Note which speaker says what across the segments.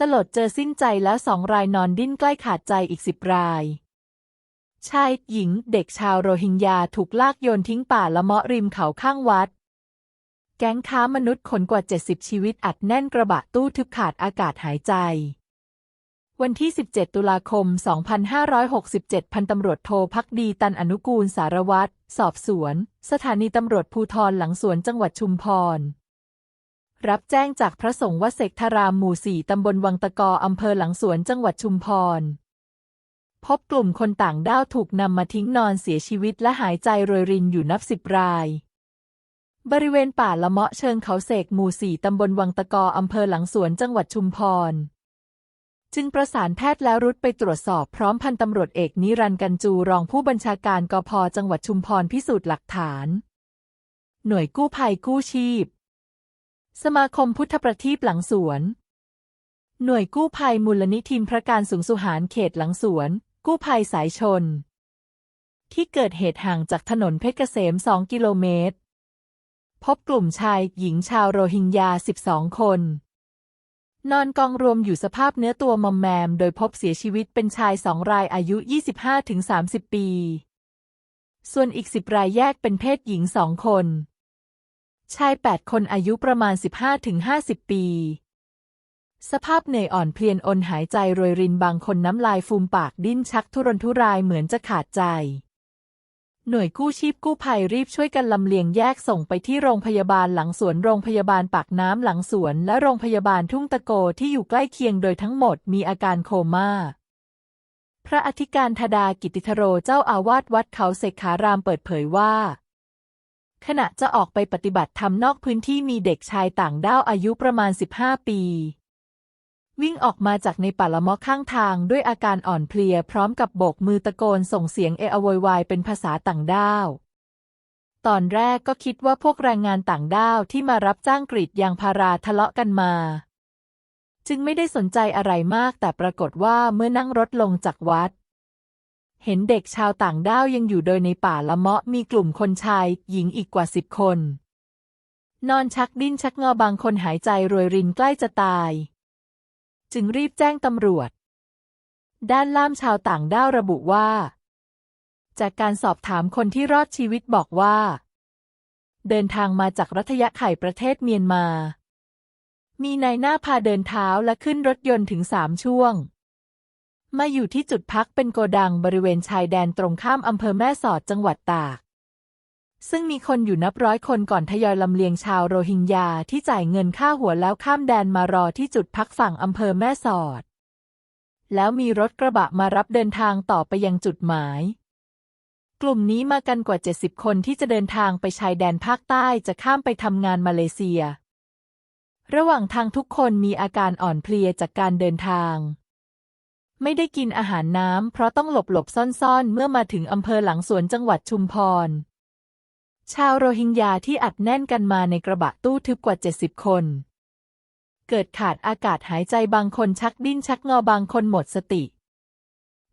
Speaker 1: สลดเจอสิ้นใจแล้วสองรายนอนดิ้นใกล้ขาดใจอีกสิบราย ชายหญิงเด็กชาวโรฮิงญาถูกลากโยนทิ้งป่าละเมาะริมเขาข้างวัด แก๊งค้ามนุษย์ขนกว่า 70 ชีวิตอัดแน่นกระบะตู้ทึบขาดอากาศหายใจ วันที่ 17 ตุลาคม 2567 พันตำรวจโทพักดีตันอนุกูลสารวัตรสอบสวน สถานีตำรวจภูทรหลังสวนจังหวัดชุมพร รับแจ้งจากพระสงฆ์วเสกธารามหมู่สี่ตำบลวังตะกออำเภอหลังสวนจังหวัดชุมพร พบกลุ่มคนต่างด้าวถูกนำมาทิ้งนอนเสียชีวิตและหายใจโรยรินอยู่นับสิบราย บริเวณป่าละเมาะเชิงเขาเสกหมู่สี่ตำบลวังตะกออำเภอหลังสวนจังหวัดชุมพร จึงประสานแพทย์แล้วรุดไปตรวจสอบพร้อมพันตำรวจเอกนิรันดร์กันจูรองผู้บัญชาการกพจังหวัดชุมพรพิสูจน์หลักฐาน หน่วยกู้ภัยกู้ชีพ สมาคมพุทธประทีปหลังสวน หน่วยกู้ภัยมูลนิธิพระการสูงสุหารเขตหลังสวน กู้ภัยสายชน ที่เกิดเหตุห่างจากถนนเพชรเกษม 2 กิโลเมตร พบกลุ่มชายหญิงชาวโรฮิงญา 12 คน นอนกองรวมอยู่สภาพเนื้อตัวมอมแมม โดยพบเสียชีวิตเป็นชายสองรายอายุ 25-30 ปี ส่วนอีก10รายแยกเป็นเพศหญิงสองคน ชาย 8 คนอายุประมาณ 15-50 ปี สภาพเหนื่อยอ่อนเพลียนอนหายใจโรยรินบางคนน้ำลายฟูมปากดิ้นชักทุรนทุรายเหมือนจะขาดใจ หน่วยกู้ชีพกู้ภัยรีบช่วยกันลำเลียงแยกส่งไปที่โรงพยาบาลหลังสวนโรงพยาบาลปากน้ำหลังสวน และโรงพยาบาลทุ่งตะโกที่อยู่ใกล้เคียงโดยทั้งหมดมีอาการโคม่าพระอธิการธดากิติธโรเจ้าอาวาสวัดเขาเสกขารามเปิดเผยว่า ขณะจะออกไปปฏิบัติธรรมนอกพื้นที่มีเด็กชายต่างด้าวอายุประมาณ 15 ปี วิ่งออกมาจากในป่าละมาะข้างทางด้วยอาการอ่อนเพลียพร้อมกับโบกมือตะโกนส่งเสียงเออะโวยวายเป็นภาษาต่างด้าว ตอนแรกก็คิดว่าพวกแรงงานต่างด้าวที่มารับจ้างกรีดยางพาราทะเลาะกันมา จึงไม่ได้สนใจอะไรมากแต่ปรากฏว่าเมื่อนั่งรถลงจากวัด เห็นเด็กชาวต่างด้าวยังอยู่โดยในป่าละเมาะมีกลุ่มคนชาย หญิงอีกกว่าสิบคน นอนชักดิ้นชักงอบางคนหายใจรวยรินใกล้จะตาย จึงรีบแจ้งตำรวจ ด้านล่ามชาวต่างด้าวระบุว่า จากการสอบถามคนที่รอดชีวิตบอกว่า เดินทางมาจากรัฐยะไข่ประเทศเมียนมา มีนายหน้าพาเดินเท้าและขึ้นรถยนต์ถึงสามช่วง มาอยู่ที่จุดพักเป็นโกดังบริเวณชายแดนตรงข้ามอำเภอแม่สอดจังหวัดตาก ซึ่งมีคนอยู่นับร้อยคนก่อนทยอยลำเลียงชาวโรฮิงญาที่จ่ายเงินค่าหัวแล้วข้ามแดนมารอที่จุดพักฝั่งอำเภอแม่สอด แล้วมีรถกระบะมารับเดินทางต่อไปยังจุดหมาย กลุ่มนี้มากันกว่า 70 คนที่จะเดินทางไปชายแดนภาคใต้จะข้ามไปทำงานมาเลเซีย ระหว่างทางทุกคนมีอาการอ่อนเพลียจากการเดินทาง ไม่ได้กินอาหารน้ำเพราะต้องหลบหลบซ่อนๆ เมื่อมาถึงอำเภอหลังสวนจังหวัดชุมพร ชาวโรฮิงญาที่อัดแน่นกันมาในกระบะตู้ทึบกว่า 70 คน เกิดขาดอากาศหายใจบางคนชักดิ้นชักงอบางคนหมดสติ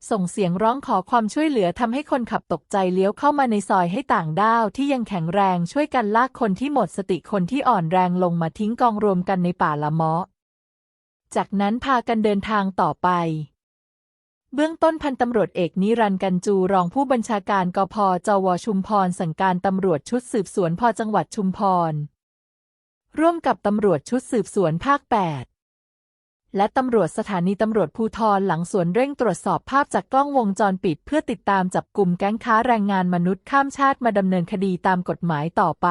Speaker 1: ส่งเสียงร้องขอความช่วยเหลือทำให้คนขับตกใจเลี้ยวเข้ามาในซอยให้ต่างด้าวที่ยังแข็งแรงช่วยกันลากคนที่หมดสติคนที่อ่อนแรงลงมาทิ้งกองรวมกันในป่าละเมาะ จากนั้นพากันเดินทางต่อไป เบื้องต้นพันตำรวจเอกนิรันดร์กันจูรองผู้บัญชาการกพจวชุมพร สั่งการตำรวจชุดสืบสวนพจังหวัดชุมพร ร่วมกับตำรวจชุดสืบสวนภาค 8 และตำรวจสถานีตำรวจภูทรหลังสวนเร่งตรวจสอบภาพจากกล้องวงจรปิด เพื่อติดตามจับกลุ่มแก๊งค้าแรงงานมนุษย์ข้ามชาติมาดำเนินคดีตามกฎหมายต่อไป